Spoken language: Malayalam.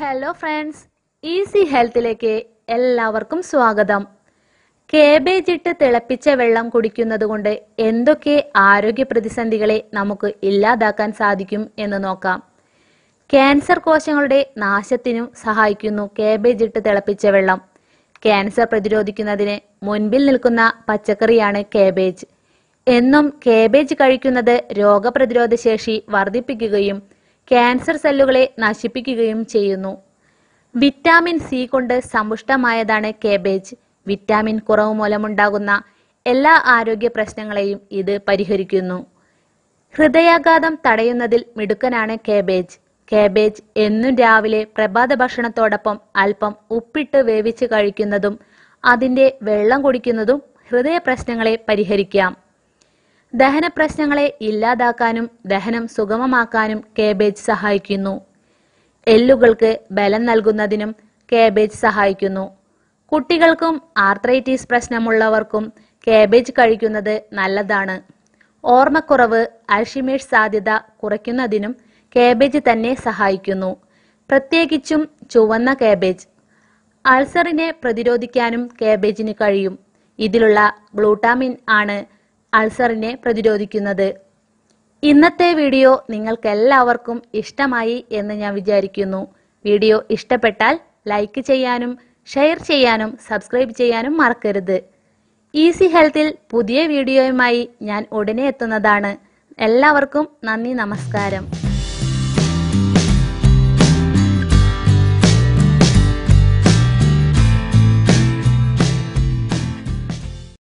ഹലോ ഫ്രണ്ട്സ് ഈസി ഹെൽത്തിലേക്ക് എല്ലാവർക്കും സ്വാഗതം. കേബേജ് ഇട്ട് തിളപ്പിച്ച വെള്ളം കുടിക്കുന്നത് കൊണ്ട് എന്തൊക്കെ ആരോഗ്യ പ്രതിസന്ധികളെ നമുക്ക് ഇല്ലാതാക്കാൻ സാധിക്കും എന്ന് നോക്കാം. ക്യാൻസർ കോശങ്ങളുടെ നാശത്തിനും സഹായിക്കുന്നു കേബേജ് ഇട്ട് തിളപ്പിച്ച വെള്ളം. ക്യാൻസർ പ്രതിരോധിക്കുന്നതിന് മുൻപിൽ നിൽക്കുന്ന പച്ചക്കറിയാണ് കേബേജ്. എന്നും കേബേജ് കഴിക്കുന്നത് രോഗപ്രതിരോധ ശേഷി വർദ്ധിപ്പിക്കുകയും ക്യാൻസർ സെല്ലുകളെ നശിപ്പിക്കുകയും ചെയ്യുന്നു. വിറ്റാമിൻ സി കൊണ്ട് സമ്പുഷ്ടമായതാണ് കേബേജ്. വിറ്റാമിൻ കുറവ് മൂലമുണ്ടാകുന്ന എല്ലാ ആരോഗ്യ പ്രശ്നങ്ങളെയും ഇത് പരിഹരിക്കുന്നു. ഹൃദയാഘാതം തടയുന്നതിൽ മിടുക്കനാണ് കേബേജ്. കേബേജ് എന്നും രാവിലെ പ്രഭാത ഭക്ഷണത്തോടൊപ്പം അല്പം ഉപ്പിട്ട് വേവിച്ച് കഴിക്കുന്നതും അതിന്റെ വെള്ളം കുടിക്കുന്നതും ഹൃദയ പ്രശ്നങ്ങളെ പരിഹരിക്കാം. ദഹന പ്രശ്നങ്ങളെ ഇല്ലാതാക്കാനും ദഹനം സുഗമമാക്കാനും കേബേജ് സഹായിക്കുന്നു. എല്ലുകൾക്ക് ബലം നൽകുന്നതിനും കേബേജ് സഹായിക്കുന്നു. കുട്ടികൾക്കും ആർത്രൈറ്റിസ് പ്രശ്നമുള്ളവർക്കും കേബേജ് കഴിക്കുന്നത് നല്ലതാണ്. ഓർമ്മക്കുറവ് അൾഷിമേഴ്സ് സാധ്യത കുറയ്ക്കുന്നതിനും കേബേജ് തന്നെ സഹായിക്കുന്നു. പ്രത്യേകിച്ചും ചുവന്ന കേബേജ്. അൾസറിനെ പ്രതിരോധിക്കാനും കേബേജിന് കഴിയും. ഇതിലുള്ള ഗ്ലൂട്ടാമിൻ ആണ് അൾസറിനെ പ്രതിരോധിക്കുന്നത്. ഇന്നത്തെ വീഡിയോ നിങ്ങൾക്ക് എല്ലാവർക്കും ഇഷ്ടമായി എന്ന് ഞാൻ വിചാരിക്കുന്നു. വീഡിയോ ഇഷ്ടപ്പെട്ടാൽ ലൈക്ക് ചെയ്യാനും ഷെയർ ചെയ്യാനും സബ്സ്ക്രൈബ് ചെയ്യാനും മറക്കരുത്. ഈസി ഹെൽത്തിൽ പുതിയ വീഡിയോയുമായി ഞാൻ ഉടനെ എത്തുന്നതാണ്. എല്ലാവർക്കും നന്ദി നമസ്കാരം.